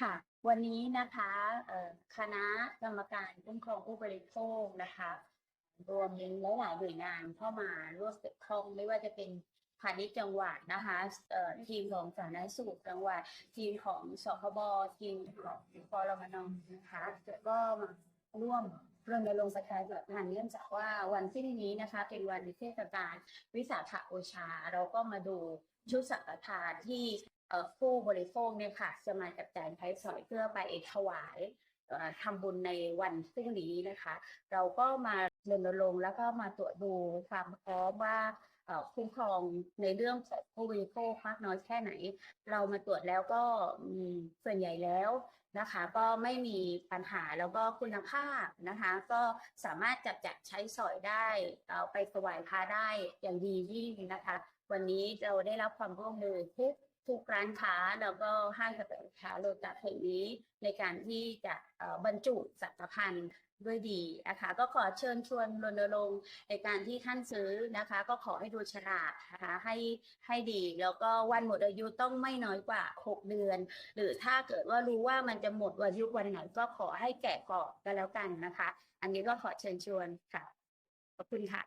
ค่ะ วันนี้นะคะคณะกรรมการคุ้มครองผู้บริโภคนะคะ รวมหลายหน่วยงานเข้ามาร่วมเกี่ยวข้องไม่ว่าจะเป็นพาณิชย์จังหวัดนะคะทีมของสาธารณสุขจังหวัดทีมของสคบทีมของกรมนนะคะก็มาร่วมรณรงค์ประชาสัมพันธ์เนื่องจากว่าวันที่นี้นะคะ เป็นวันเทศกาลวิสาขบูชา เราก็มาดูชุดสังฆทานที่ ผู้บริโภคเนี่ยค่ะ จะมาจับจ่ายใช้สอยเพื่อไปถวายทำบุญในวันซึ่งนี้นะคะ เราก็มารณรงค์แล้วก็มาตรวจดูความพร้อมว่าเอ่อคุ้มครองในเรื่องของผู้บริโภคมากน้อยแค่ไหน เรามาตรวจแล้วก็ส่วนใหญ่แล้วนะคะ ก็ไม่มีปัญหาแล้วก็คุณภาพนะคะ ก็สามารถจับจัดใช้สอยได้เอาไปถวายพระได้อย่างดียิ่งนะคะ วันนี้เราได้รับความร่วมมือทุก ทุกร้านค้าแล้วก็ห้างสรรพสินค้าโลตัสแห่งนี้ในการที่จะบรรจุสังฆพันธ์ด้วยดีนะคะก็ขอเชิญชวนรณรงค์ในการที่ท่านซื้อนะคะ ก็ขอให้ดูฉลากนะคะให้ให้ดี แล้วก็วันหมดอายุต้องไม่น้อยกว่า 6 เดือน หรือถ้าเกิดว่ารู้ว่ามันจะหมดอายุวันไหนก็ขอให้แกะก่อนก็แล้วกันนะคะ อันนี้ก็ขอเชิญชวนค่ะขอบคุณค่ะ